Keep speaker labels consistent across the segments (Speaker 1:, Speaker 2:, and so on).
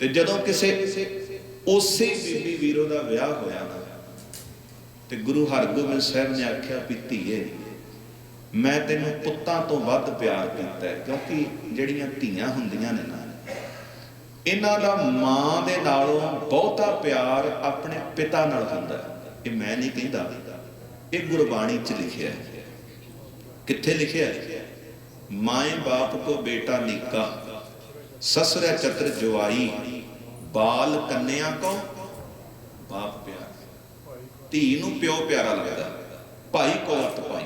Speaker 1: ਤੇ ਜਦੋਂ ਕਿਸੇ ਉਸੇ ਬੀਬੀ ਵੀਰੋ ਦਾ ਵਿਆਹ ਹੋਇਆ ਤੇ ਗੁਰੂ ਹਰਗੋਬਿੰਦ ਸਾਹਿਬ ਨੇ ਆਖਿਆ ਵੀ ਧੀਏ, ਮੈਂ ਤੈਨੂੰ ਪੁੱਤਾਂ ਤੋਂ ਵੱਧ ਪਿਆਰ ਕੀਤਾ ਹੈ, ਕਿਉਂਕਿ ਜਿਹੜੀਆਂ ਧੀਆਂ ਹੁੰਦੀਆਂ ਨੇ ਨਾ, ਇਹਨਾਂ ਦਾ ਮਾਂ ਦੇ ਨਾਲੋਂ ਬਹੁਤਾ ਪਿਆਰ ਆਪਣੇ ਪਿਤਾ ਨਾਲ ਹੁੰਦਾ ਇਹ ਮੈਂ ਨਹੀਂ ਕਹਿੰਦਾ, ਇਹ ਗੁਰਬਾਣੀ 'ਚ ਲਿਖਿਆ ਹੈ। ਕਿੱਥੇ ਲਿਖਿਆ ਹੈ? ਮਾਏ ਬਾਪ ਕੋ ਬੇਟਾ ਨੀਕਾ ਸਸੁਰੈ ਚਤਰ ਜਵਾਈ ਬਾਲ ਕੰਨਿਆ ਕੋ ਬਾਪ ਪਿਆਰ। ਧੀ ਨੂੰ ਪਿਓ ਪਿਆਰਾ ਲੱਗਦਾ। ਭਾਈ ਕੋਲਤ ਪਾਈ।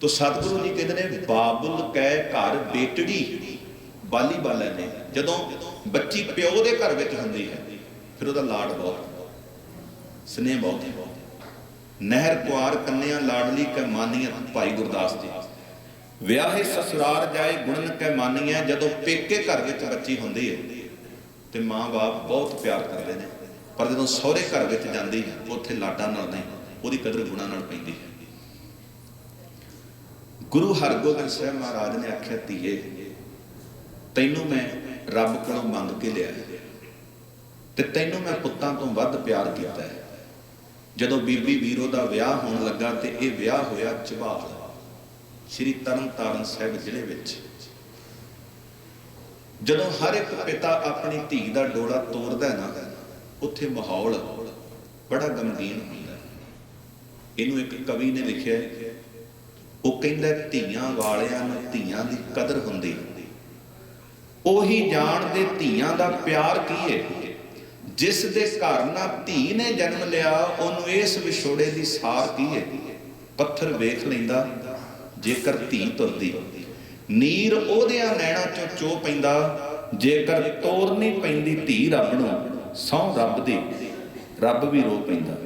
Speaker 1: ਤੋ ਸਤਿਗੁਰੂ ਜੀ ਕਹਿੰਦੇ ਨੇ, ਬਾਬੁਲ ਕਹਿ ਘਰ ਬੇਟੜੀ। ਬਾਲੀ ਬਾਲੇ ਨੇ ਜਦੋਂ ਬੱਚੀ ਪਿਓ ਦੇ ਘਰ ਵਿੱਚ ਹੁੰਦੀ ਹੈ, ਫਿਰ ਉਹਦਾ ਲਾਡ ਬਹੁਤ। ਸਨੇਹ ਬਹੁਤ। ਹੈ ਨਹਿਰ ਕੁਆਰ ਕੰਨਿਆ ਲਾਡਲੀ ਕੈ ਮਾਨੀਅਤ ਭਾਈ ਗੁਰਦਾਸ ਜੀ। ਵਿਆਹੇ ਸਸੁਰਾਰ ਜਾਏ ਗੁਣਨ ਕੈ ਮਾਨੀਐ, ਜਦੋਂ ਪੇਕੇ ਘਰ ਵਿੱਚ ਬੱਚੀ ਹੁੰਦੀ ਹੈ ਤੇ ਮਾਂ-ਬਾਪ ਬਹੁਤ ਪਿਆਰ ਕਰਦੇ ਨੇ, ਪਰ ਜਦੋਂ ਸਹੁਰੇ ਘਰ ਵਿੱਚ ਜਾਂਦੀ ਹੈ ਉੱਥੇ ਲਾਡਾਂ ਨਾਲ ਨਹੀਂ, ਉਹਦੀ ਕਦਰ ਗੁਣਾਂ ਨਾਲ ਪੈਂਦੀ ਹੈ। ਗੁਰੂ ਹਰਗੋਬਿੰਦ ਸਾਹਿਬ ਮਹਾਰਾਜ ਨੇ ਆਖਿਆ, ਧੀਏ, ਤੈਨੂੰ ਮੈਂ ਰੱਬ ਕੋਲੋਂ ਮੰਗ ਕੇ ਲਿਆ ਤੇ ਤੈਨੂੰ ਮੈਂ ਪੁੱਤਾਂ ਤੋਂ ਵੱਧ ਪਿਆਰ ਕੀਤਾ ਹੈ। ਜਦੋਂ ਬੀਬੀ ਵੀਰੋ ਦਾ ਵਿਆਹ ਹੋਣ ਲੱਗਾ ਤੇ ਇਹ ਵਿਆਹ ਹੋਇਆ ਚਬਾਲ। ਸ੍ਰੀ ਤਰਨਤਾਰਨ ਸਾਹਿਬ ਜ਼ਿਲ੍ਹੇ ਵਿੱਚ। ਜਦੋਂ ਹਰ ਇੱਕ ਪਿਤਾ ਆਪਣੀ ਧੀ ਦਾ ਡੋਲਾ ਤੋੜਦਾ ਹੈ ਨਾ, ਉੱਥੇ ਮਾਹੌਲ ਬੜਾ ਗਮਗੀਨ ਹੁੰਦਾ ਇਹਨੂੰ ਇੱਕ ਕਵੀ ਨੇ ਲਿਖਿਆ ਉਹ ਕਹਿੰਦਾ ਧੀਆਂ ਵਾਲਿਆਂ ਨੂੰ ਧੀਆਂ ਦੀ ਕਦਰ ਹੁੰਦੀ ਉਹੀ ਜਾਣਦੇ ਧੀਆਂ ਦਾ ਪਿਆਰ ਕੀ ਹੈ? ਜਿਸ ਦੇ ਘਰ ਨਾ ਧੀ ਨੇ ਜਨਮ ਲਿਆ, ਉਹਨੂੰ ਇਸ ਵਿਛੋੜੇ ਦੀ ਸਾਰ ਕੀ ਹੈ? ਪੱਥਰ ਵੇਖ ਲੈਂਦਾ ਜੇਕਰ ਧੀ ਤੁਰਦੀ, ਨੀਰ ਉਹਦਿਆਂ ਨੈਣਾ ਚੋਂ ਚੋ ਪੈਂਦਾ, ਜੇਕਰ ਤੋਰ ਪੈਂਦੀ ਧੀ ਰੱਬ ਨੂੰ, ਸਹੁੰ ਰੱਬ ਦੀ, ਰੱਬ ਵੀ ਰੋ ਪੈਂਦਾ।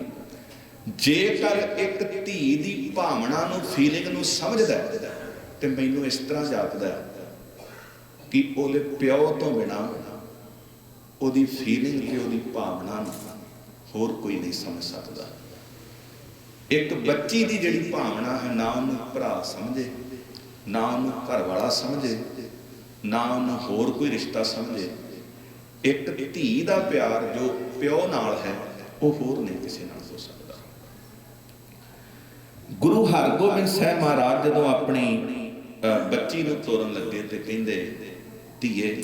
Speaker 1: ਜੇਕਰ ਇੱਕ ਧੀ ਦੀ ਭਾਵਨਾ ਨੂੰ ਫੀਲਿੰਗ ਨੂੰ ਸਮਝਦਾ ਤੇ ਮੈਨੂੰ ਇਸ ਤਰ੍ਹਾਂ ਜਾਪਦਾ ਕਿ ਉਹਦੇ ਪਿਓ ਤੋਂ ਬਿਨਾ ਉਹਦੀ ਫੀਲਿੰਗ ਤੇ ਉਹਦੀ ਭਾਵਨਾ ਨੂੰ ਹੋਰ ਕੋਈ ਨਹੀਂ ਸਮਝ ਸਕਦਾ। ਇੱਕ ਬੱਚੀ ਦੀ ਜਿਹੜੀ ਭਾਵਨਾ ਹੈ, ਨਾ ਉਹਨੂੰ ਭਰਾ ਸਮਝੇ, ਨਾ ਉਹਨੂੰ ਘਰ ਵਾਲਾ ਸਮਝੇ, ਨਾ ਉਹਨੂੰ ਹੋਰ ਕੋਈ ਰਿਸ਼ਤਾ ਸਮਝੇ, ਇੱਕ ਧੀ ਦਾ ਪਿਆਰ ਜੋ ਪਿਓ ਨਾਲ ਹੈ, ਉਹ ਹੋਰ ਨਹੀਂ ਕਿਸੇ ਨਾਲ ਹੋ ਸਕਦਾ। ਗੁਰੂ ਹਰਗੋਬਿੰਦ ਸਾਹਿਬ ਮਹਾਰਾਜ ਜਦੋਂ ਆਪਣੀ ਬੱਚੀ ਨੂੰ ਤੋਰਨ ਲੱਗੇ ਤੇ ਕਹਿੰਦੇ, ਧੀਏ,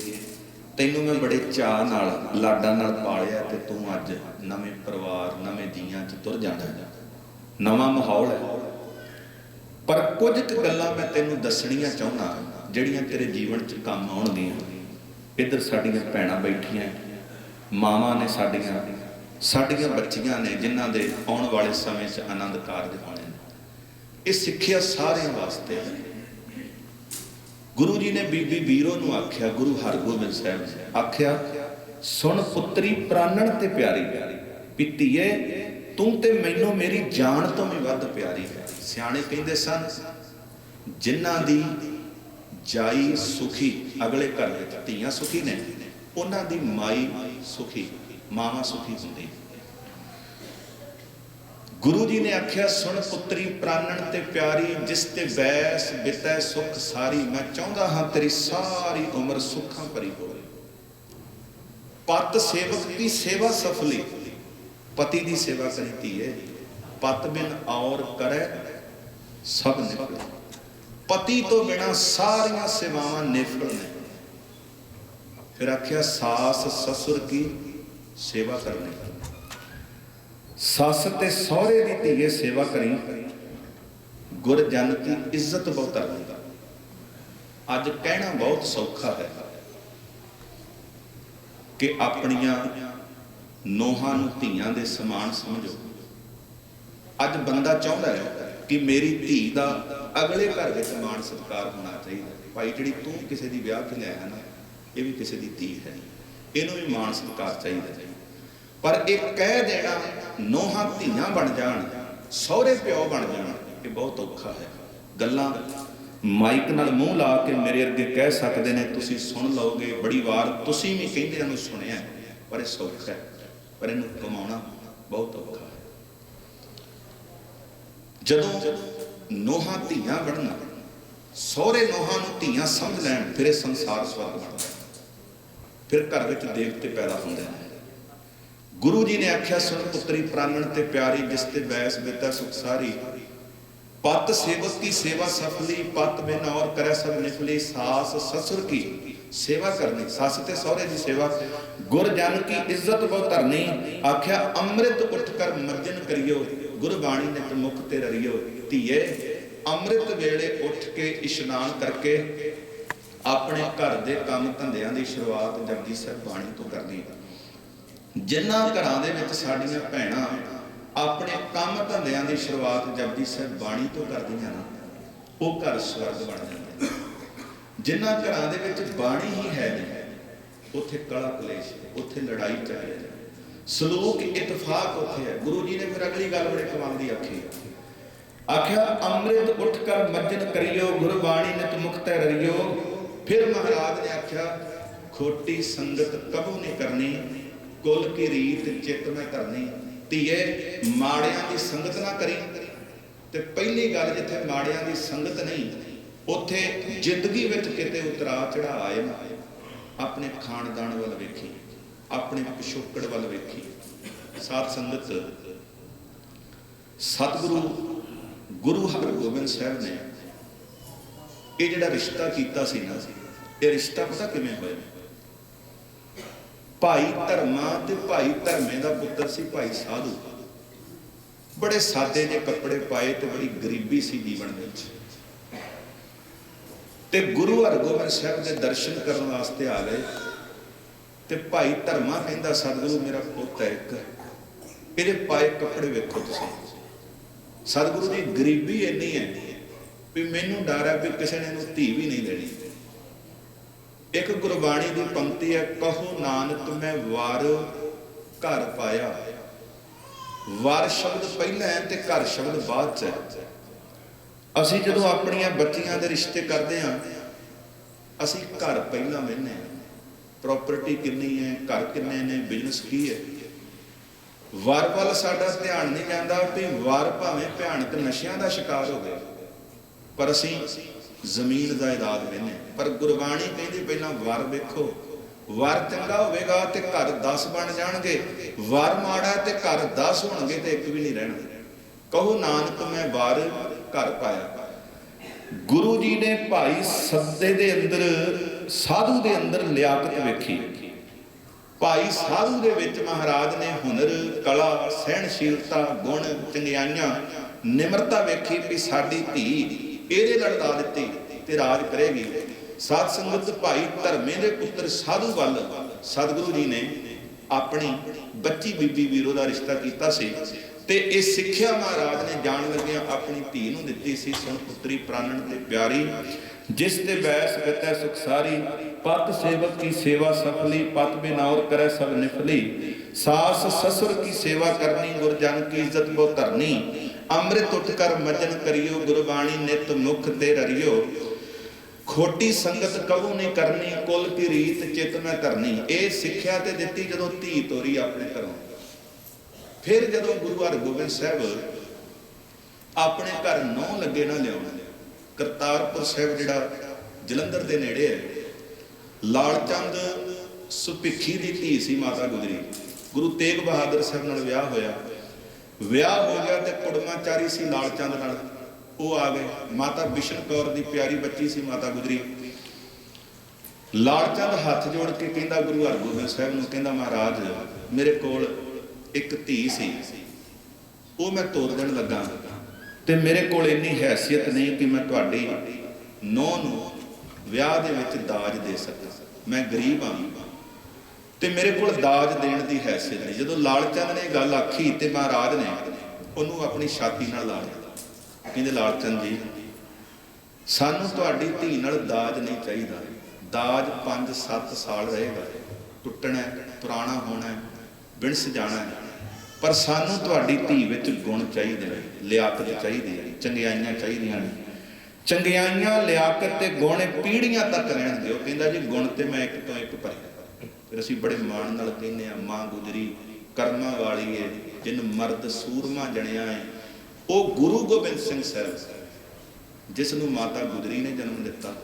Speaker 1: ਤੈਨੂੰ ਮੈਂ ਬੜੇ ਚਾਅ ਨਾਲ, ਲਾਡਾਂ ਨਾਲ ਪਾਲਿਆ ਤੇ ਤੂੰ ਅੱਜ ਨਵੇਂ ਪਰਿਵਾਰ, ਨਵੇਂ ਜੀਆਂ 'ਚ ਤੁਰ ਜਾਣਾ ਹੈ। ਨਵਾਂ ਮਾਹੌਲ ਹੈ। ਪਰ ਕੁਝ ਕੁ ਗੱਲਾਂ ਮੈਂ ਤੈਨੂੰ ਦੱਸਣੀਆਂ ਚਾਹੁੰਦਾ ਜਿਹੜੀਆਂ ਤੇਰੇ ਜੀਵਨ 'ਚ ਕੰਮ ਆਉਣਗੀਆਂ। ਇੱਧਰ ਸਾਡੀਆਂ ਭੈਣਾਂ ਬੈਠੀਆਂ, ਮਾਵਾਂ ਨੇ ਸਾਡੀਆਂ ਸਾਡੀਆਂ ਬੱਚੀਆਂ ਨੇ, ਜਿਨ੍ਹਾਂ ਦੇ ਆਉਣ ਵਾਲੇ ਸਮੇਂ 'ਚ ਆਨੰਦ ਕਾਰਜ ਹੋਣੇ ਨੇ। ਇਹ ਸਿੱਖਿਆ ਸਾਰਿਆਂ ਵਾਸਤੇ ਹੈ। ਗੁਰੂ ਜੀ ਨੇ ਬੀਬੀ ਵੀਰੋ ਨੂੰ ਆਖਿਆ, ਗੁਰੂ ਹਰਗੋਬਿੰਦ ਸਾਹਿਬ ਆਖਿਆ, ਸੁਣ ਪੁੱਤਰੀ, ਪ੍ਰਾਨਣ ਤੇ ਪਿਆਰੀ ਪਿੱਤੀਏ ਤੂੰ ਤੇ ਮੈਨੂੰ ਮੇਰੀ ਜਾਨ ਤੋਂ ਵੀ ਵੱਧ ਪਿਆਰੀ ਹੈ। ਸਿਆਣੇ ਕਹਿੰਦੇ ਸਨ, ਜਿਨ੍ਹਾਂ ਦੀ ਜਾਈ ਸੁਖੀ ਅਗਲੇ ਘਰ ਵਿੱਚ ਧੀਆਂ ਸੁਖੀ ਨੇ, ਉਹਨਾਂ ਦੀ ਮਾਈ ਸੁਖੀ, ਮਾਵਾ ਸੁਖੀ ਹੁੰਦੀ ਗੁਰੂ ਜੀ ਨੇ ਆਖਿਆ, ਸੁਣ ਪੁੱਤਰੀ, ਪ੍ਰਾਨਣ ਤੇ ਪਿਆਰੀ, ਜਿਸ ਤੇ ਬੈਸ ਬਿਤੈ ਸੁਖ ਸਾਰੀ, ਮੈਂ ਚਾਹੁੰਦਾ ਹਾਂ ਤੇਰੀ ਸਾਰੀ ਉਮਰ ਸੁੱਖਾਂ ਭਰੀ ਹੋਵੇ। ਪਤ ਸੇਵਕ ਦੀ ਸੇਵਾ ਸਫਲੀ ਪਤੀ ਦੀ ਸੇਵਾ ਕਰੀ ਧੀਏ, ਪਤ ਬਿਨ ਔਰ ਕਰੈ, ਸਭ ਨਿਫਲ ਪਤੀ ਤੋਂ ਬਿਨਾ ਸਾਰੀਆਂ ਸੇਵਾਵਾਂ ਨਿਫਲ ਨੇ। ਫਿਰ ਆਖਿਆ, ਸਾਸ ਸਸੁਰ ਕੀ ਸੇਵਾ ਕਰਨੀ? ਸੱਸ ਤੇ ਸਹੁਰੇ ਦੀ ਧੀਏ ਸੇਵਾ ਕਰੀ, ਗੁਰ ਜਨ ਕੀ ਇੱਜ਼ਤ ਬਹੁਤ ਕਰਦਾ ਅੱਜ ਕਹਿਣਾ ਬਹੁਤ ਸੌਖਾ ਹੈ ਕਿ ਆਪਣੀਆਂ ਨੋਹਾਂ ਨੂੰ ਧੀਆਂ ਦੇ ਸਮਾਨ ਸਮਝੋ। ਅੱਜ ਬੰਦਾ ਚਾਹੁੰਦਾ ਹੈ ਕਿ ਮੇਰੀ ਧੀ ਦਾ ਅਗਲੇ ਘਰ ਵਿੱਚ ਮਾਣ ਸਤਿਕਾਰ ਹੋਣਾ ਚਾਹੀਦਾ ਭਾਈ, ਜਿਹੜੀ ਤੂੰ ਕਿਸੇ ਦੀ ਵਿਆਹ ਕੇ ਲਿਆਇਆ ਨਾ, ਇਹ ਵੀ ਕਿਸੇ ਦੀ ਧੀ ਹੈ ਇਹਨੂੰ ਵੀ ਮਾਣ ਸਤਿਕਾਰ ਚਾਹੀਦਾ ਪਰ ਇਹ ਕਹਿ ਦੇਣਾ, ਨੋਹਾਂ ਧੀਆਂ ਬਣ ਜਾਣ, ਸਹੁਰੇ ਪਿਓ ਬਣ ਜਾਣ, ਇਹ ਬਹੁਤ ਔਖਾ ਹੈ। ਗੱਲਾਂ ਮਾਈਕ ਨਾਲ ਮੂੰਹ ਲਾ ਕੇ ਮੇਰੇ ਅੱਗੇ ਕਹਿ ਸਕਦੇ ਨੇ, ਤੁਸੀਂ ਸੁਣ ਲਓਗੇ, ਬੜੀ ਵਾਰ ਤੁਸੀਂ ਵੀ ਕਹਿੰਦੇ ਨੂੰ ਸੁਣਿਆ ਪਰ ਇਹ ਸੌਖਾ ਹੈ। ਪਰ ਇਹਨੂੰ ਕਮਾਉਣਾ ਬਹੁਤ ਔਖਾ ਹੈ। ਜਦੋਂ ਨੋਹਾਂ ਧੀਆਂ ਬਣਨਾ, ਸਹੁਰੇ ਨੋਹਾਂ ਨੂੰ ਧੀਆਂ ਸਮਝ ਲੈਣ, ਫਿਰ ਇਹ ਸੰਸਾਰ ਸਵਰਗ ਬਣਦਾ ਫਿਰ ਘਰ ਵਿੱਚ ਦੇਵਤੇ ਪੈਦਾ ਹੁੰਦੇ ਨੇ। ਗੁਰੂ ਜੀ ਨੇ ਆਖਿਆ, ਸੁਣ ਪੁੱਤਰੀ ਪ੍ਰਾਨਣ ਤੇ ਪਿਆਰੀ, ਜਿਸ ਤੇ ਬੈਸ ਬੇਤਾ ਸੁਖ ਸਾਰੀ। ਪਤ ਸੇਵਕ ਕੀ ਸੇਵਾ ਸਫਲੀ, ਪਤ ਬਿਨ ਔਰ ਕਰੈ ਸਭ ਨਿਫਲੀ, ਸਾਸ ਸਸੁਰ ਕੀ। ਸੇਵਾ ਕਰਨੀ, ਸੱਸ ਤੇ ਸਹੁਰੇ ਦੀ ਸੇਵਾ। ਗੁਰ ਜਨ ਕੀ ਇੱਜ਼ਤ ਬਹੁ ਧਰਨੀ, ਆਖਿਆ, ਅੰਮ੍ਰਿਤ ਉੱਠ ਕਰ ਮਰਜਨ ਕਰਿਓ, ਗੁਰਬਾਣੀ ਨੇ ਤੇ ਤੇ ਰਰਿਓ। ਧੀਏ, ਅੰਮ੍ਰਿਤ ਵੇਲੇ ਉੱਠ ਕੇ ਇਸ਼ਨਾਨ ਕਰਕੇ ਆਪਣੇ ਘਰ ਦੇ ਕੰਮ ਧੰਦਿਆਂ ਦੀ ਸ਼ੁਰੂਆਤ ਜਪਜੀ ਸਾਹਿਬ ਬਾਣੀ ਤੋਂ ਕਰਨੀ ਹੈ। ਜਿਨ੍ਹਾਂ ਘਰਾਂ ਦੇ ਵਿੱਚ ਸਾਡੀਆਂ ਭੈਣਾਂ ਆਪਣੇ ਕੰਮ ਧੰਦਿਆਂ ਦੀ ਸ਼ੁਰੂਆਤ ਜਪਜੀ ਸਾਹਿਬ ਬਾਣੀ ਤੋਂ ਕਰਦੀਆਂ ਨੇ, ਉਹ ਘਰ ਸਵਰਗ ਬਣ ਜਾਂਦੇ ਜਿਨ੍ਹਾਂ ਘਰਾਂ ਦੇ ਵਿੱਚ ਬਾਣੀ ਹੀ ਹੈ ਨਹੀਂ, ਉੱਥੇ ਕਲਾ ਕਲੇਸ਼, ਉੱਥੇ ਲੜਾਈ ਚੱਲ ਸਲੂਕ ਇਤਫਾਕ ਉੱਥੇ ਹੈ। ਗੁਰੂ ਜੀ ਨੇ ਫਿਰ ਅਗਲੀ ਗੱਲ ਬੜੇ ਕਮਾਲ ਦੀ ਆਖੀ। ਆਖਿਆ, ਅੰਮ੍ਰਿਤ ਉੱਠ ਕਰ ਮੱਜਨ ਕਰਿਓ, ਗੁਰਬਾਣੀ ਨਿਤ ਮੁਕਤੈ ਰਰਿਓ ਫਿਰ ਮਹਾਰਾਜ ਨੇ ਆਖਿਆ, ਖੋਟੀ ਸੰਗਤ ਕਬੂ ਨਹੀਂ ਕਰਨੀ, ਕੁਲ ਕੀ ਰੀਤ ਚਿੱਤ ਮੈਂ ਕਰਨੀ ਧੀਏ, ਮਾੜਿਆਂ ਦੀ ਸੰਗਤ ਨਾ ਕਰੀ। ਤੇ ਪਹਿਲੀ ਗੱਲ ਜਿੱਥੇ ਮਾੜਿਆਂ ਦੀ ਸੰਗਤ ਨਹੀਂ ਉੱਥੇ ਜ਼ਿੰਦਗੀ ਵਿੱਚ ਕਿਤੇ ਉਤਰਾ ਚੜਾ ਆਏ ਨਾ ਆਪਣੇ ਖਾਨਦਾਨ ਵੱਲ ਵੇਖੀ, ਆਪਣੇ ਪਿਛੋਕੜ ਵੱਲ ਵੇਖੀ। ਸਾਧ ਸੰਗਤ, ਸਤਿਗੁਰੂ, ਗੁਰੂ ਹਰਗੋਬਿੰਦ ਸਾਹਿਬ ਨੇ ਇਹ ਜਿਹੜਾ ਰਿਸ਼ਤਾ ਕੀਤਾ ਸੀ ਨਾ, ਇਹ ਰਿਸ਼ਤਾ ਪਤਾ ਕਿਵੇਂ ਹੋਇਆ? ਭਾਈ ਧਰਮਾ ਤੇ ਭਾਈ ਧਰਮੇ ਦਾ ਪੁੱਤਰ ਸੀ ਭਾਈ ਸਾਧੂ। ਬੜੇ ਸਾਦੇ ਜਿਹੇ ਕੱਪੜੇ ਪਾਏ ਤੇ ਬੜੀ ਗਰੀਬੀ ਸੀ ਜੀਵਨ ਵਿੱਚ। ਤੇ ਗੁਰੂ ਹਰਗੋਬਿੰਦ ਸਾਹਿਬ ਦੇ ਦਰਸ਼ਨ ਕਰਨ ਵਾਸਤੇ ਆ ਗਏ ਤੇ ਭਾਈ ਧਰਮਾ ਕਹਿੰਦਾ, ਸਤਿਗੁਰੂ, ਮੇਰਾ ਪੁੱਤ ਹੈ ਇੱਕ। ਇਹਦੇ ਪਾਏ ਕੱਪੜੇ ਵੇਖੋ ਤੁਸੀਂ। ਸਤਿਗੁਰੂ ਦੀ ਗਰੀਬੀ ਇੰਨੀ ਹੈ ਵੀ ਮੈਨੂੰ ਡਰ ਹੈ ਵੀ ਕਿਸੇ ਨੇ ਇਹਨੂੰ ਧੀ ਵੀ ਨਹੀਂ ਦੇਣੀ। ਇੱਕ ਗੁਰਬਾਣੀ ਦੀ ਪੰਕਤੀ ਹੈ, ਕਹੋ ਨਾਨਕ, ਮੈਂ ਵਾਰ ਘਰ ਪਾਇਆ। ਵਾਰ ਸ਼ਬਦ ਪਹਿਲਾਂ ਹੈ ਤੇ ਘਰ ਸ਼ਬਦ ਬਾਅਦ ਚ ਹੈ। ਅਸੀਂ ਜਦੋਂ ਆਪਣੀਆਂ ਬੱਚੀਆਂ ਦੇ ਰਿਸ਼ਤੇ ਕਰਦੇ ਹਾਂ, ਅਸੀਂ ਘਰ ਪਹਿਲਾਂ ਵੇਖਨੇ ਹਾਂ। ਪ੍ਰਾਪਰਟੀ ਕਿੰਨੀ ਹੈ, ਘਰ ਕਿੰਨੇ ਨੇ ਬਿਜ਼ਨਸ ਕੀ ਹੈ? ਵਾਰ ਵੱਲ ਸਾਡਾ ਧਿਆਨ ਨਹੀਂ ਜਾਂਦਾ ਵੀ ਵਾਰ ਭਾਵੇਂ ਭਿਆਨਕ ਨਸ਼ਿਆਂ ਦਾ ਸ਼ਿਕਾਰ ਹੋ ਗਏ ਪਰ ਅਸੀਂ ਜ਼ਮੀਨ ਜਾਇਦਾਦ ਵੇਨੇ ਪਰ ਗੁਰਬਾਣੀ ਕਹਿੰਦੀ ਪਹਿਲਾਂ ਵਾਰ ਵੇਖੋ, ਵਾਰ ਚੰਗਾ ਹੋਵੇਗਾ ਤੇ ਘਰ 10 ਬਣ ਜਾਣਗੇ, ਵਾਰ ਮਾੜਾ ਤੇ ਘਰ 10 ਹੋਣਗੇ ਤੇ ਇੱਕ ਵੀ ਨਹੀਂ ਰਹਿਣਾ। ਕਹੋ ਨਾਨਕ ਮੈਂ ਵਾਰ ਘਰ ਪਾਇਆ। ਗੁਰੂ ਜੀ ਨੇ ਭਾਈ ਸੱਦੇ ਦੇ ਅੰਦਰ, ਸਾਧੂ ਦੇ ਅੰਦਰ ਲਿਆਕਤ ਵੇਖੀ। ਭਾਈ ਸਾਧੂ ਦੇ ਵਿੱਚ ਮਹਾਰਾਜ ਨੇ ਹੁਨਰ, ਕਲਾ, ਸਹਿਣਸ਼ੀਲਤਾ, ਗੁਣ, ਚੰਗਿਆਈਆਂ, ਨਿਮਰਤਾ ਵੇਖੀ ਵੀ ਸਾਡੀ ਧੀ ਇਹਦੇ ਲੜਦਾ ਦਿੱਤੀ ਤੇ ਰਾਜ ਕਰੇਗੀ। ਸਾਧ ਸੰਗਤ ਭਾਈ ਧਰਮੇ ਦੇ ਪੁੱਤਰ ਸਾਧੂ ਵੱਲ ਸਤਿਗੁਰੂ ਜੀ ਨੇ ਆਪਣੀ ਬੱਚੀ ਬੀਬੀ ਵੀਰੋ ਦਾ ਰਿਸ਼ਤਾ ਕੀਤਾ ਸੀ। ਤੇ ਇਹ ਸਿੱਖਿਆ ਮਹਾਰਾਜ ਨੇ ਜਾਣ ਲੱਗਿਆਂ ਆਪਣੀ ਧੀ ਨੂੰ ਦਿੱਤੀ ਸੀ ਸੁਣ ਪੁੱਤਰੀ ਪ੍ਰਾਨਣ ਤੇ ਪਿਆਰੀ, ਜਿਸ ਤੇ ਬੈਸ ਗਤੈ ਸੁਖ ਸਾਰੀ, ਪਤ ਸੇਵਕ ਕੀ ਸੇਵਾ ਸਫਲੀ ਪਤ ਬਿਨਾਉਰ ਕਰੈ ਸਭ ਨਿਫਲੀ ਸਾਸ ਸਸੁਰ ਕੀ ਸੇਵਾ ਕਰਨੀ, ਗੁਰ ਜਨ ਕੀ ਇੱਜ਼ਤ ਬੋ ਧਰਨੀ। ਅੰਮ੍ਰਿਤ ਉਠ ਕਰ ਮਜਨ ਕਰਿਓ, ਗੁਰਬਾਣੀ ਨਿਤ ਮੁਖ ਤੇ ਰਰਿਓ। ਖੋਟੀ ਸੰਗਤ ਕਬੂ ਨਹੀਂ ਕਰਨੀ, ਕੁਲ ਕੀ ਰੀਤ ਚਿਤ ਮੈਂ ਧਰਨੀ। ਇਹ ਸਿੱਖਿਆ ਤੇ ਦਿੱਤੀ ਜਦੋਂ ਧੀ ਤੋਰੀ ਆਪਣੇ ਘਰੋਂ। ਫਿਰ ਜਦੋਂ ਗੁਰੂ ਹਰਗੋਬਿੰਦ ਸਾਹਿਬ ਆਪਣੇ ਘਰ ਨੌ ਲੱਗੇ ਨਾ ਲਿਆਉਣ, ਕਰਤਾਰਪੁਰ ਸਾਹਿਬ ਜਿਹੜਾ ਜਲੰਧਰ ਦੇ ਨੇੜੇ ਹੈ, ਲਾਲਚੰਦ ਸੁਪਿੱਖੀ ਦੀ ਧੀ ਸੀ ਮਾਤਾ ਗੁਜਰੀ। ਗੁਰੂ ਤੇਗ ਬਹਾਦਰ ਸਾਹਿਬ ਨਾਲ ਵਿਆਹ ਹੋਇਆ। ਵਿਆਹ ਹੋ ਗਿਆ ਤੇ ਕੁੜਮਾਚਾਰੀ ਸੀ ਲਾਲਚੰਦ ਨਾਲ। ਉਹ ਆ ਗਏ। ਮਾਤਾ ਬਿਸ਼ਨ ਕੌਰ ਦੀ ਪਿਆਰੀ ਬੱਚੀ ਸੀ ਮਾਤਾ ਗੁਜਰੀ। ਲਾਲਚੰਦ ਹੱਥ ਜੋੜ ਕੇ ਕਹਿੰਦਾ ਗੁਰੂ ਹਰਗੋਬਿੰਦ ਸਾਹਿਬ ਨੂੰ, ਕਹਿੰਦਾ, ਮਹਾਰਾਜ, ਮੇਰੇ ਕੋਲ ਇੱਕ ਧੀ ਸੀ। ਉਹ ਮੈਂ ਤੋਰ ਦੇਣ ਲੱਗਾ ਤੇ ਮੇਰੇ ਕੋਲ ਇੰਨੀ ਹੈਸੀਅਤ ਨਹੀਂ ਕਿ ਮੈਂ ਤੁਹਾਡੀ ਨੌ ਨੂੰ ਵਿਆਹ ਦੇ ਵਿੱਚ ਦਾਜ ਦੇ ਸਕਾਂ। ਮੈਂ ਗਰੀਬ ਹਾਂ ਤੇ ਮੇਰੇ ਕੋਲ ਦਾਜ ਦੇਣ ਦੀ ਹੈਸੀਅਤ ਨਹੀਂ। ਜਦੋਂ ਲਾਲਚੰਦ ਨੇ ਇਹ ਗੱਲ ਆਖੀ ਤੇ ਮਹਾਰਾਜ ਨੇ ਉਹਨੂੰ ਆਪਣੀ ਛਾਤੀ ਨਾਲ ਲਾ ਲਿਆ ਕਹਿੰਦੇ ਲਾਲਚੰਦ ਜੀ, ਸਾਨੂੰ ਤੁਹਾਡੀ ਧੀ ਨਾਲ ਦਾਜ ਨਹੀਂ ਚਾਹੀਦਾ। ਦਾਜ 5-7 ਸਾਲ ਰਹੇਗਾ। ਟੁੱਟਣਾ ਪੁਰਾਣਾ ਹੋਣਾ ਵਿਣਸ ਜਾਣਾ ਪਰ ਸਾਨੂੰ ਤੁਹਾਡੀ ਧੀ ਵਿੱਚ ਗੁਣ ਚਾਹੀਦੇ ਨੇ, ਲਿਆਕਤ ਚਾਹੀਦੀ ਹੈ, ਚੰਗਿਆਈਆਂ ਚਾਹੀਦੀਆਂ ਨੇ। ਚੰਗਿਆਈਆਂ, ਲਿਆਕਤ ਤੇ ਗੁਣ ਇਹ ਪੀੜ੍ਹੀਆਂ ਤੱਕ ਰਹਿਣਗੇ ਉਹ ਕਹਿੰਦਾ ਜੀ, ਗੁਣ ਤੇ ਮੈਂ ਇੱਕ ਤੋਂ ਇੱਕ ਭਰਿਆ ਫਿਰ ਅਸੀਂ ਬੜੇ ਮਾਣ ਨਾਲ ਕਹਿੰਦੇ ਆ ਮਾਂ ਗੁਜਰੀ, ਕਰਮਾਂ ਵਾਲੀ ਏ, ਜਿਨ ਮਰਦ ਸੂਰਮਾ ਜਣਿਆ ਏ, ਉਹ ਗੁਰੂ ਗੋਬਿੰਦ ਸਿੰਘ ਸਾਹਿਬ, ਜਿਸ ਨੂੰ ਮਾਤਾ ਗੁਜਰੀ ਨੇ ਜਨਮ ਦਿੱਤਾ।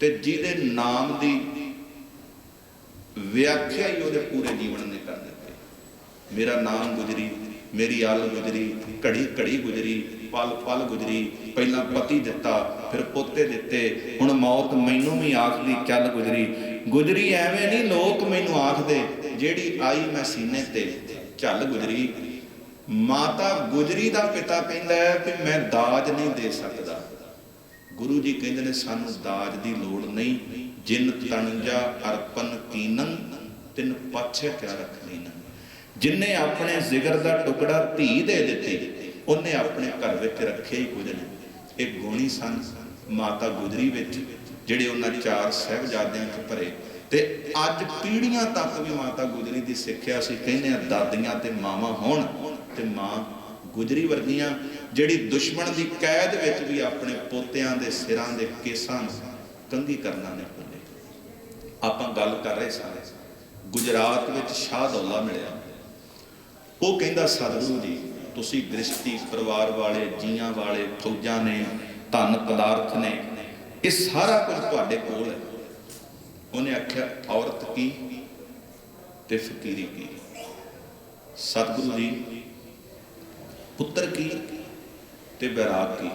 Speaker 1: ਤੇ ਜਿਹਦੇ ਨਾਮ ਦੀ ਵਿਆਖਿਆ ਹੀ ਉਹਦੇ ਪੂਰੇ ਜੀਵਨ ਨੇ ਕਰ ਦਿੱਤੀ। ਮੇਰਾ ਨਾਮ ਗੁਜਰੀ, ਮੇਰੀ ਆਲ ਗੁਜਰੀ, ਘੜੀ ਘੜੀ ਗੁਜਰੀ, ਪਲ ਪਲ ਗੁਜਰੀ। ਪਹਿਲਾਂ ਪਤੀ ਦਿੱਤਾ, ਫਿਰ ਪੋਤੇ ਦਿੱਤੇ। ਹੁਣ ਮੌਤ ਮੈਨੂੰ ਵੀ ਆਖਦੀ ਚੱਲ ਗੁਜਰੀ। ਗੁਜਰੀ ਐਵੇਂ ਨਹੀਂ, ਲੋਕ ਮੈਨੂੰ ਆਖਦੇ, ਜਿਹੜੀ ਆਈ ਮੈਂ ਸੀਨੇ ਤੇ। ਚੱਲ ਗੁਜਰੀ, ਮਾਤਾ ਗੁਜਰੀ ਦਾ ਪਿਤਾ ਕਹਿੰਦਾ ਹੈ ਕਿ ਮੈਂ ਦਾਜ ਨਹੀਂ ਦੇ ਸਕਦਾ। ਗੁਰੂ ਜੀ ਕਹਿੰਦੇ ਨੇ, ਸਾਨੂੰ ਦਾਜ ਦੀ ਲੋੜ ਨਹੀਂ। ਜਿਨ ਤਣਜਾ ਅਰਪਨ ਕੀਨਨ ਤਿਨ ਪਾਛੇ ਕਿਆ ਰੱਖਣੀ ਨਾ ਜਿਨਨੇ ਆਪਣੇ ਜ਼ਿਗਰ ਦਾ ਟੁਕੜਾ ਧੀ ਦੇ ਦਿੱਤੀ, ਉਹਨੇ ਆਪਣੇ ਘਰ ਵਿੱਚ ਰੱਖੇ ਹੀ ਕੁਝ ਨਹੀਂ। ਇਹ ਗੁਣੀ ਸਨ ਮਾਤਾ ਗੁਜਰੀ ਵਿੱਚ, ਜਿਹੜੇ ਉਹਨਾਂ ਚਾਰ ਸਹਿਬਜ਼ਾਦਿਆਂ ਚ ਭਰੇ। ਤੇ ਅੱਜ ਪੀੜ੍ਹੀਆਂ ਤੱਕ ਵੀ ਮਾਤਾ ਗੁਜਰੀ ਦੀ ਸਿੱਖਿਆ ਅਸੀਂ ਕਹਿੰਦੇ ਆ ਦਾਦੀਆਂ ਤੇ ਮਾਵਾਂ ਹੋਣ ਤੇ ਮਾਂ ਗੁਜਰੀ ਵਰਗੀਆਂ, ਜਿਹੜੀ ਦੁਸ਼ਮਣ ਦੀ ਕੈਦ ਵਿੱਚ ਵੀ ਆਪਣੇ ਪੋਤਿਆਂ ਦੇ ਸਿਰਾਂ ਦੇ ਕੇਸਾਂ ਨੂੰ ਕੰਘੀ ਕਰਨਾ ਨਹੀਂ ਭੁੱਲੇ। ਆਪਾਂ ਗੱਲ ਕਰ ਰਹੇ ਸਾਰੇ ਗੁਜਰਾਤ ਵਿੱਚ ਸ਼ਾਹ ਦੌਲਾ ਮਿਲਿਆ। ਉਹ ਕਹਿੰਦਾ, ਸਤਿਗੁਰੂ ਜੀ, ਤੁਸੀਂ ਗ੍ਰਸਤੀ ਪਰਿਵਾਰ ਵਾਲੇ, ਜੀਆਂ ਵਾਲੇ, ਫੌਜਾਂ ਨੇ, ਧਨ ਪਦਾਰਥ ਨੇ, ਇਹ ਸਾਰਾ ਕੁਝ ਤੁਹਾਡੇ ਕੋਲ ਹੈ। ਉਹਨੇ ਆਖਿਆ, ਔਰਤ ਕੀ ਤੇ ਫਕੀਰੀ ਕੀ? ਸਤਿਗੁਰੂ ਜੀ, ਪੁੱਤਰ ਕੀ ਤੇ ਬੈਰਾਗ ਕੀ?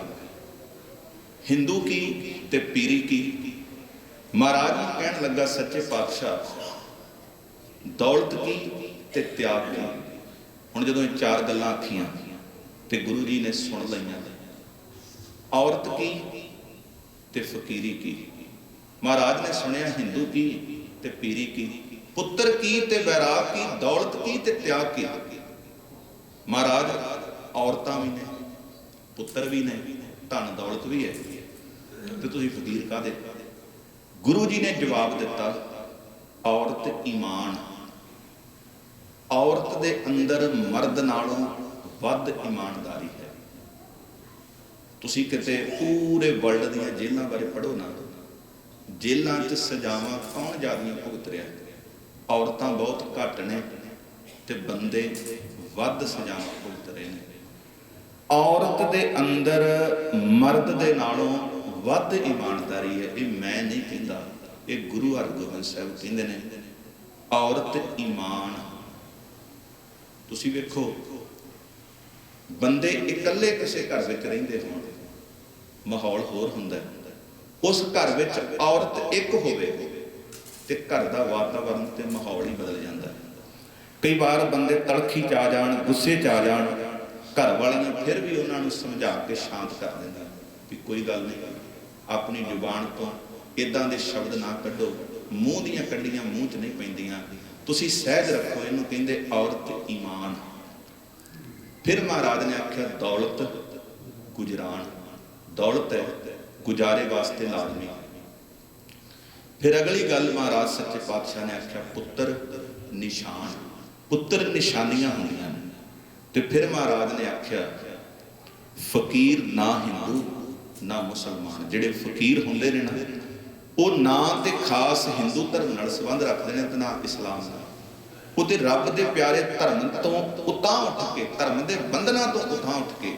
Speaker 1: ਹਿੰਦੂ ਕੀ ਤੇ ਪੀਰੀ ਕੀ? ਮਹਾਰਾਜ ਨੂੰ ਕਹਿਣ ਲੱਗਾ, ਸੱਚੇ ਪਾਤਸ਼ਾਹ, ਦੌਲਤ ਕੀ ਤੇ ਤਿਆਗ ਕੀ? ਹੁਣ ਜਦੋਂ ਇਹ ਚਾਰ ਗੱਲਾਂ ਆਖੀਆਂ ਤੇ ਗੁਰੂ ਜੀ ਨੇ ਸੁਣ ਲਈਆਂ ਔਰਤ ਕੀ ਤੇ ਫਕੀਰੀ ਕੀ? ਮਹਾਰਾਜ ਨੇ ਸੁਣਿਆ ਹਿੰਦੂ ਕੀ ਤੇ ਪੀਰੀ ਕੀ? ਪੁੱਤਰ ਕੀ ਤੇ ਵੈਰਾਗ ਕੀ? ਦੌਲਤ ਕੀ ਤੇ ਤਿਆਗ ਕੀ? ਮਹਾਰਾਜ, ਔਰਤਾਂ ਵੀ ਨੇ, ਪੁੱਤਰ ਵੀ ਨੇ, ਧਨ ਦੌਲਤ ਵੀ ਹੈ। ਤੇ ਤੁਸੀਂ ਫਕੀਰ ਕਾਦੇ ਗੁਰੂ ਜੀ ਨੇ ਜਵਾਬ ਦਿੱਤਾ, ਔਰਤ ਈਮਾਨ। ਔਰਤ ਦੇ ਅੰਦਰ ਮਰਦ ਨਾਲੋਂ ਵੱਧ ਇਮਾਨਦਾਰੀ ਹੈ। ਤੁਸੀਂ ਕਿਤੇ ਪੂਰੇ ਵਰਲਡ ਦੀਆਂ ਜੇਲ੍ਹਾਂ ਬਾਰੇ ਪੜ੍ਹੋ ਨਾ। ਜੇਲ੍ਹਾਂ 'ਚ ਸਜ਼ਾਵਾਂ ਕੌਣ ਜ਼ਿਆਦੀਆਂ ਭੁਗਤ ਰਿਹਾ ਔਰਤਾਂ ਬਹੁਤ ਘੱਟ ਨੇ ਤੇ ਬੰਦੇ ਵੱਧ ਸਜ਼ਾਵਾਂ ਭੁਗਤ ਰਹੇ ਨੇ। ਔਰਤ ਦੇ ਅੰਦਰ ਮਰਦ ਦੇ ਨਾਲੋਂ ਵੱਧ ਇਮਾਨਦਾਰੀ ਹੈ। ਇਹ ਮੈਂ ਨਹੀਂ ਕਹਿੰਦਾ, ਇਹ ਗੁਰੂ ਹਰਗੋਬਿੰਦ ਸਾਹਿਬ ਕਹਿੰਦੇ ਨੇ, ਔਰਤ ਇਮਾਨ ਤੁਸੀਂ ਵੇਖੋ ਬੰਦੇ ਇਕੱਲੇ ਕਿਸੇ ਘਰ ਵਿੱਚ ਰਹਿੰਦੇ ਹੋਣ ਮਾਹੌਲ ਹੋਰ ਹੁੰਦਾ ਹੈ। ਉਸ ਘਰ ਵਿੱਚ ਔਰਤ ਇੱਕ ਹੋਵੇ ਤੇ ਘਰ ਦਾ ਵਾਤਾਵਰਣ ਤੇ ਮਾਹੌਲ ਹੀ ਬਦਲ ਜਾਂਦਾ ਕਈ ਵਾਰ ਬੰਦੇ ਤਲਖੀ ਚ ਆ ਜਾਣ ਗੁੱਸੇ ਚ ਆ ਜਾਣ ਘਰ ਵਾਲੀਆਂ ਫਿਰ ਵੀ ਉਹਨਾਂ ਨੂੰ ਸਮਝਾ ਕੇ ਸ਼ਾਂਤ ਕਰ ਦਿੰਦਾ ਵੀ ਕੋਈ ਗੱਲ ਨਹੀਂ ਆਪਣੀ ਜ਼ੁਬਾਨ ਤੋਂ ਇਦਾਂ ਦੇ ਸ਼ਬਦ ਨਾ ਕੱਢੋ ਮੂੰਹ ਦੀਆਂ ਕੱਢੀਆਂ ਮੂੰਹ 'ਚ ਨਹੀਂ ਪੈਂਦੀਆਂ ਤੁਸੀਂ ਸਹਿਜ ਰੱਖੋ ਇਹਨੂੰ ਕਹਿੰਦੇ ਔਰਤ ਈਮਾਨ। ਫਿਰ ਮਹਾਰਾਜ ਨੇ ਆਖਿਆ, ਦੌਲਤ ਗੁਜਰਾਨ, ਦੌਲਤ ਹੈ, ਗੁਜ਼ਾਰੇ ਵਾਸਤੇ ਲਾਜ਼ਮੀ। ਫਿਰ ਅਗਲੀ ਗੱਲ ਮਹਾਰਾਜ ਸੱਚੇ ਪਾਤਸ਼ਾਹ ਨੇ ਆਖਿਆ, ਪੁੱਤਰ ਨਿਸ਼ਾਨ, ਪੁੱਤਰ ਨਿਸ਼ਾਨੀਆਂ ਹੁੰਦੀਆਂ ਨੇ। ਤੇ ਫਿਰ ਮਹਾਰਾਜ ਨੇ ਆਖਿਆ, ਫਕੀਰ ਨਾ ਹਿੰਦੂ, ਨਾ ਮੁਸਲਮਾਨ, ਜਿਹੜੇ ਫਕੀਰ ਹੁੰਦੇ ਨੇ ਨਾ ਉਹ ਨਾ ਤੇ ਖਾਸ ਹਿੰਦੂ ਧਰਮ ਨਾਲ ਸੰਬੰਧ ਰੱਖਦੇ ਨੇ ਤੇ ਨਾ ਇਸਲਾਮ ਨਾਲ। ਉਹਦੇ ਰੱਬ ਦੇ ਪਿਆਰੇ ਧਰਮ ਤੋਂ ਉਤਾਂ ਉੱਠ ਕੇ, ਧਰਮ ਦੇ ਬੰਧਨਾਂ ਤੋਂ ਉਤਾਂ ਉੱਠ ਕੇ,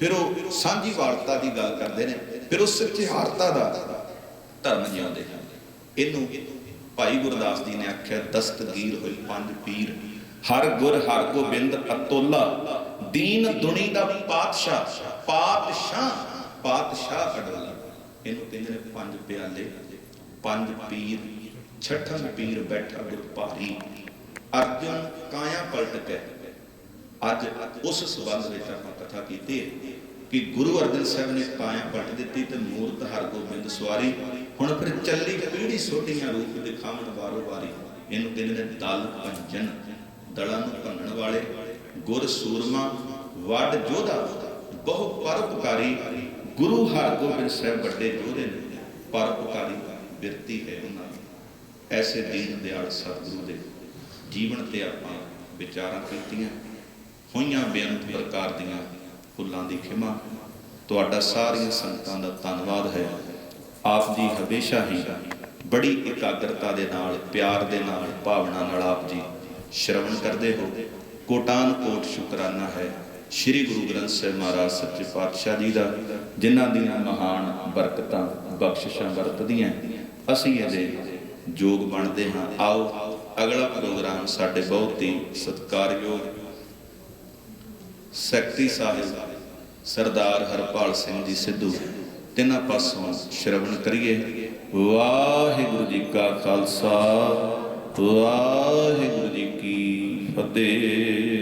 Speaker 1: ਫਿਰ ਉਹ ਸਾਂਝੀ ਵਾਲਤਾ ਦੀ ਗੱਲ ਕਰਦੇ ਨੇ, ਫਿਰ ਉਹ ਸੱਚਿਆਰਤਾ ਦਾ ਧਰਮ ਜਿਉਂਦੇ ਹਨ। ਇਹਨੂੰ ਭਾਈ ਗੁਰਦਾਸ ਜੀ ਨੇ ਆਖਿਆ ਦਸਤਗੀਰ ਹੋਈ ਪੰਜ ਪੀਰ, ਹਰ ਗੁਰ ਹਰ ਗੋਬਿੰਦ ਅਤੋਲਾ, ਦੀਨ ਦੁਨੀ ਦਾ ਪਾਤਸ਼ਾਹ ਪਾਤਸ਼ਾਹ ਪਾਤਸ਼ਾਹ ਅਡੋਲਾ। ਇਹਨੂੰ ਕਹਿੰਦੇ ਨੇ ਪੰਜ ਪਿਆਲੇ। ਪੰਜ ਪੀਰ, ਛਠਨ ਪੀਰ ਬੈਠਾ ਗੁਰ ਭਾਰੀ। ਅਰਜਨ ਕਾਇਆ ਪਲਟ ਕੇ ਅੱਜ ਉਸ ਸਬੰਧ ਵਿੱਚ ਆਪਾਂ ਕਥਾ ਕੀਤੀ ਹੈ ਕਿ ਗੁਰੂ ਅਰਜਨ ਸਾਹਿਬ ਨੇ ਕਾਇਆ ਪਲਟ ਦਿੱਤੀ ਤੇ ਮੂਰਤ ਹਰਗੋਬਿੰਦ ਸਵਾਰੀ। ਹੁਣ ਫਿਰ ਚੱਲੀ ਪੀੜੀ ਸੋਟੀਆਂ ਰੂਪ ਦਿਖਾਵਣ ਵਾਰੋ ਵਾਰੀ। ਇਹਨੂੰ ਕਹਿੰਦੇ ਨੇ ਦਲ ਪੰਜਨ ਦਲਾਂ ਨੂੰ ਭੰਨਣ ਵਾਲੇ। ਗੁਰ ਸੂਰਮਾ, ਵੱਡ ਜੋਧਾ। ਬਹੁ ਪਰਉਪਕਾਰੀ। ਗੁਰੂ ਹਰਗੋਬਿੰਦ ਸਾਹਿਬ ਵੱਡੇ ਯੋਧੇ ਨੇ। ਪਰਉਪਕਾਰੀ ਬਿਰਤੀ ਹੈ ਉਹਨਾਂ ਦੀ। ਐਸੇ ਦੀਨ ਦਿਆਲ ਸਤਿਗੁਰੂ ਦੇ ਜੀਵਨ ਤੇ ਆਪਾਂ ਵਿਚਾਰਾਂ ਕੀਤੀਆਂ। ਹੋਈਆਂ ਬੇਅੰਤ ਪ੍ਰਕਾਰ ਦੀਆਂ ਫੁੱਲਾਂ ਦੀ ਖਿਮਾ। ਤੁਹਾਡਾ ਸਾਰੀਆਂ ਸੰਗਤਾਂ ਦਾ ਧੰਨਵਾਦ ਹੈ। ਆਪ ਜੀ ਹਮੇਸ਼ਾ ਹੀ ਬੜੀ ਇਕਾਗਰਤਾ ਦੇ ਨਾਲ, ਪਿਆਰ ਦੇ ਨਾਲ, ਭਾਵਨਾ ਨਾਲ ਆਪ ਜੀ ਸ਼ਰਵਣ ਕਰਦੇ ਹੋ। ਕੋਟਾਨ ਕੋਟ ਸ਼ੁਕਰਾਨਾ ਹੈ। ਸ੍ਰੀ ਗੁਰੂ ਗ੍ਰੰਥ ਸਾਹਿਬ ਮਹਾਰਾਜ ਸੱਚੇ ਪਾਤਸ਼ਾਹ ਜੀ ਦਾ, ਜਿਨ੍ਹਾਂ ਦੀਆਂ ਮਹਾਨ ਬਰਕਤਾਂ, ਬਖਸ਼ਿਸ਼ਾਂ ਵਰਤਦੀਆਂ। ਅਸੀਂ ਇਹਦੇ ਜੋਗ ਬਣਦੇ ਹਾਂ। ਆਓ, ਅਗਲਾ ਪ੍ਰੋਗਰਾਮ ਸਾਡੇ ਬਹੁਤ ਹੀ ਸਤਿਕਾਰਯੋਗ ਸੈਕਟਰੀ ਸਾਹਿਬ ਸਰਦਾਰ ਹਰਪਾਲ ਸਿੰਘ ਜੀ ਸਿੱਧੂ ਤਿੰਨਾਂ ਪਾਸੋਂ ਸ਼ਰਵਣ ਕਰੀਏ। ਵਾਹਿਗੁਰੂ ਜੀ ਕਾ ਖਾਲਸਾ, ਵਾਹਿਗੁਰੂ ਜੀ ਕੀ ਫਤਿਹ।